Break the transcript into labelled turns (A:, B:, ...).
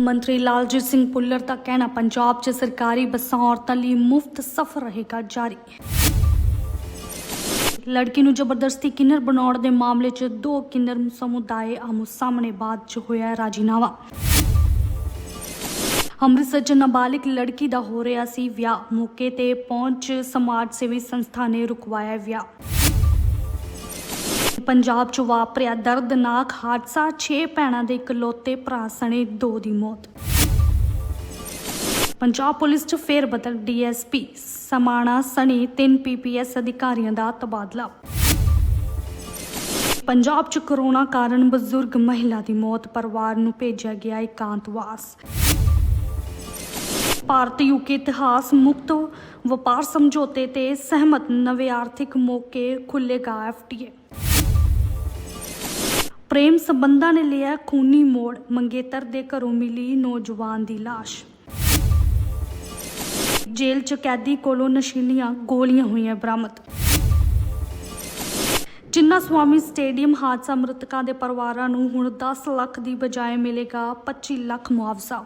A: ਮੰਤਰੀ ਲਾਲਜੀਤ ਸਿੰਘ ਭੁੱਲਰ ਦਾ ਕਹਿਣਾ, ਪੰਜਾਬ 'ਚ ਸਰਕਾਰੀ ਬੱਸਾਂ ਔਰਤਾਂ ਲਈ ਮੁਫਤ ਸਫ਼ਰ ਰਹੇਗਾ ਜਾਰੀ। ਲੜਕੀ ਨੂੰ ਜ਼ਬਰਦਸਤੀ ਕਿੰਨਰ ਬਣਾਉਣ ਦੇ ਮਾਮਲੇ 'ਚ ਦੋ ਕਿੰਨਰ ਸਮੁਦਾਇ ਆਮੋ ਸਾਹਮਣੇ ਬਾਅਦ 'ਚ ਹੋਇਆ ਰਾਜੀਨਾਮਾ। ਅੰਮ੍ਰਿਤਸਰ 'ਚ ਨਾਬਾਲਿਗ ਲੜਕੀ ਦਾ ਹੋ ਰਿਹਾ ਸੀ ਵਿਆਹ। ਮੌਕੇ ਤੇ ਪਹੁੰਚ ਸਮਾਜ ਸੇਵੀ ਸੰਸਥਾ ਨੇ ਰੁਕਵਾਇਆ ਵਿਆਹ। ਪੰਜਾਬ 'ਚ ਵਾਪਰਿਆ ਦਰਦਨਾਕ ਹਾਦਸਾ 6 ਭੈਣਾਂ ਦੇ ਇਕਲੌਤੇ ਭਰਾ ਸਣੇ ਦੋ ਦੀ ਮੌਤ। ਪੰਜਾਬ ਪੁਲਿਸ 'ਚ ਫੇਰ ਬਦਲ ਡੀਐਸਪੀ, ਸਮਾਣਾ ਸਣੇ ਤਿੰਨ ਪੀਪੀਐਸ ਅਧਿਕਾਰੀਆਂ ਦਾ ਤਬਾਦਲਾ। ਪੰਜਾਬ 'ਚ ਕਰੋਨਾ ਕਾਰਨ ਬਜ਼ੁਰਗ ਮਹਿਲਾ ਦੀ ਮੌਤ, ਪਰਿਵਾਰ ਨੂੰ ਭੇਜਿਆ ਗਿਆ ਇਕਾਂਤਵਾਸ ਭਾਰਤ ਯੂਕੇ ਇਤਿਹਾਸ ਮੁਕਤ, ਵਪਾਰ ਸਮਝੌਤੇ ਤੇ ਸਹਿਮਤ ਨਵੇਂ ਆਰਥਿਕ ਮੌਕੇ ਖੁੱਲੇਗਾ ਐਫਟੀਏ ਪ੍ਰੇਮ ਸੰਬੰਧਾਂ ਨੇ ਲਿਆ ਖੂਨੀ ਮੋੜ, ਮੰਗੇਤਰ ਦੇ ਘਰੋਂ ਮਿਲੀ ਨੌਜਵਾਨ ਦੀ ਲਾਸ਼। ਜੇਲ੍ਹ 'ਚ ਕੈਦੀ ਕੋਲੋਂ ਨਸ਼ੀਲੀਆਂ ਗੋਲੀਆਂ ਹੋਈਆਂ ਬਰਾਮਦ। ਜਿੰਨਾ ਸਵਾਮੀ ਸਟੇਡੀਅਮ ਹਾਦਸਾ ਮ੍ਰਿਤਕਾਂ ਦੇ ਪਰਿਵਾਰਾਂ ਨੂੰ ਹੁਣ 10 ਲੱਖ ਦੀ ਬਜਾਏ ਮਿਲੇਗਾ 25 ਲੱਖ ਮੁਆਵਜ਼ਾ।